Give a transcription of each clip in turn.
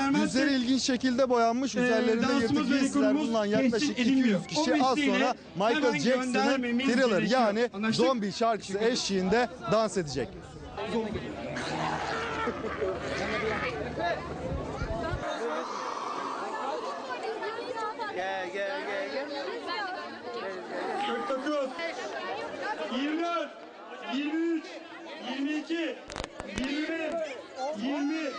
göndermezsek... Yüzleri ilginç şekilde boyanmış. E, üzerlerinde yırtık giysiler bulunan yaklaşık 200 kişi az sonra Michael Jackson'ın Thriller yani Anlaştık. zombi şarkısı eşliğinde dans edecek. Zombi. gel gel gel. gel. 49 24 23 22 21 20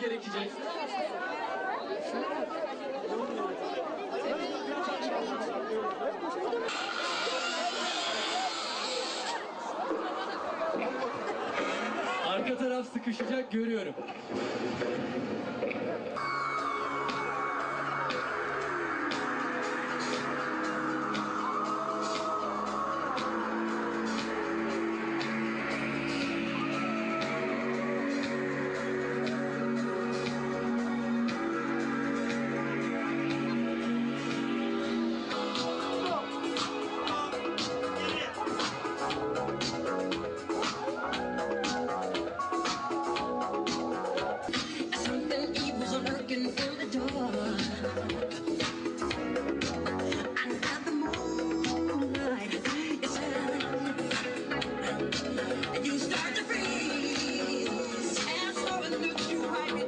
gerekecek. Arka taraf sıkışacak görüyorum.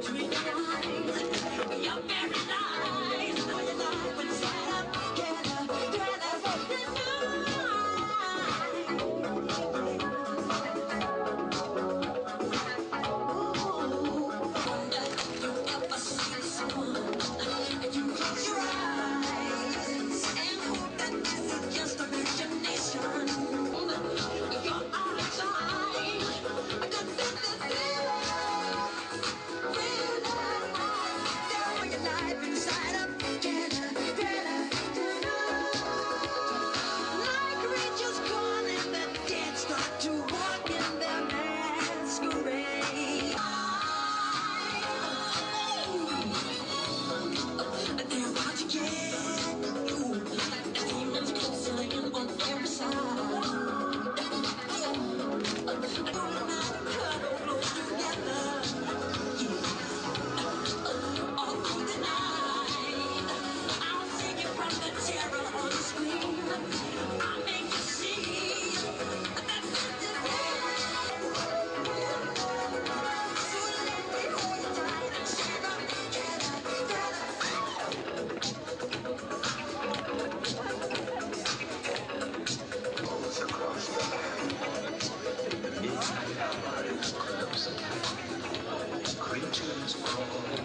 between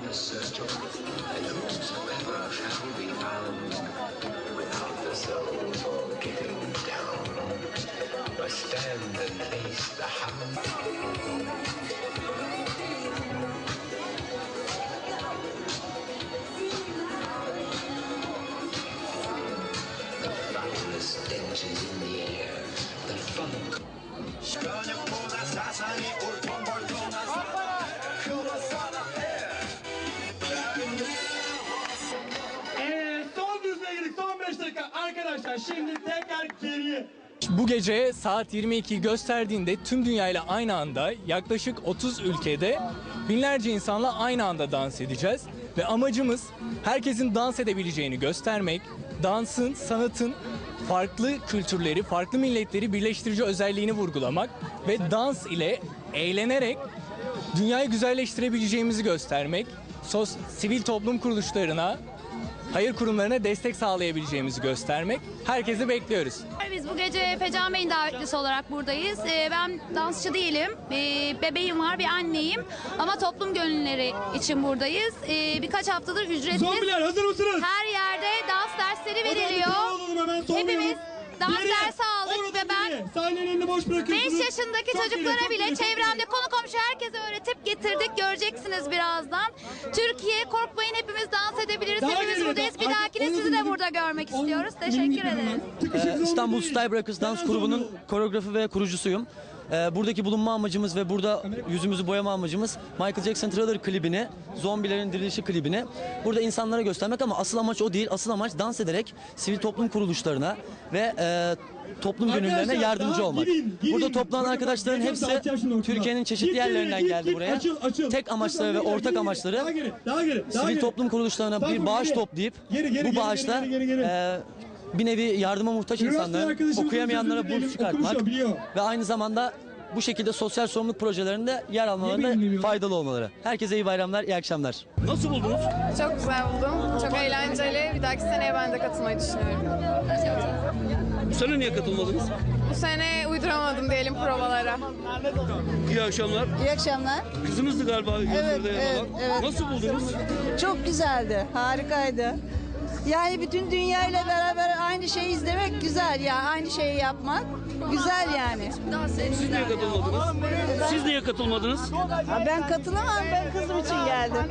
in search of, and whosoever shall be found without the soul for getting down must stand and face the hound. Arkadaşlar şimdi tekrar geriye. Bu gece saat 22'yi gösterdiğinde tüm dünyayla aynı anda yaklaşık 30 ülkede binlerce insanla aynı anda dans edeceğiz. Ve amacımız herkesin dans edebileceğini göstermek, dansın, sanatın farklı kültürleri, farklı milletleri birleştirici özelliğini vurgulamak ve dans ile eğlenerek dünyayı güzelleştirebileceğimizi göstermek, sos, sivil toplum kuruluşlarına, hayır kurumlarına destek sağlayabileceğimizi göstermek. Herkesi bekliyoruz. Biz bu gece Fecan Bey'in davetlisi olarak buradayız. Ee, Ben dansçı değilim. Ee, Bebeğim var, bir anneyim. Ama toplum gönüllüleri için buradayız. Ee, Birkaç haftadır ücretsiz Zombiler hazır mısınız? her yerde dans dersleri veriliyor. Hepimiz dans dersi aldık orada ve ben önünü boş 5 bırakıyorsunuz. yaşındaki Çok çocuklara çok bile çok çevremde konu komşu herkese öğretip getirdik. Göreceksiniz birazdan. Türkiye korkmayın hepimiz dans edebiliriz. Daha hepimiz geriye, buradayız. Bir artık dahakine onu sizi de dinledim. burada görmek Onu istiyoruz. Teşekkür. Tıkışık Ee, İstanbul değil. Skybreakers Dans grubunun zombi. koreografi ve kurucusuyum. Ee, buradaki bulunma amacımız ve burada yüzümüzü boyama amacımız Michael Jackson Thriller klibini, zombilerin dirilişi klibini burada insanlara göstermek ama asıl amaç o değil. Asıl amaç dans ederek sivil toplum kuruluşlarına ve e, toplum gönüllerine yardımcı olmak. girin, girin. Burada toplanan arkadaşların hepsi. Türkiye'nin çeşitli Git yerlerinden git, geldi git, buraya. açıl, açıl. Tek amaçları ve ortak geri, amaçları Daha geri, daha geri, daha sivil geri. toplum kuruluşlarına Daha bir geri, bağış geri. toplayıp Geri, geri, bu geri, bağışla geri, geri, geri. e, bir nevi yardıma muhtaç insanların okuyamayanlara burs çıkartmak ve aynı zamanda bu şekilde sosyal sorumluluk projelerinde yer almalarında faydalı olmaları. Herkese iyi bayramlar, iyi akşamlar. Nasıl buldunuz? Çok güzel buldum. Çok eğlenceli. Bir dahaki seneye ben de katılmayı düşünüyorum. Bu sene niye katılmadınız? Bu sene uyduramadım diyelim provalara. İyi akşamlar. İyi akşamlar. Kızınızdı galiba evet, yanan. evet. Nasıl buldunuz? Çok güzeldi, harikaydı. Yani bütün dünya ile beraber aynı şeyi izlemek güzel ya, aynı şeyi yapmak güzel yani. Siz niye katılmadınız? Siz niye katılmadınız? Ha, Ben katılamam, ben kızım için geldim.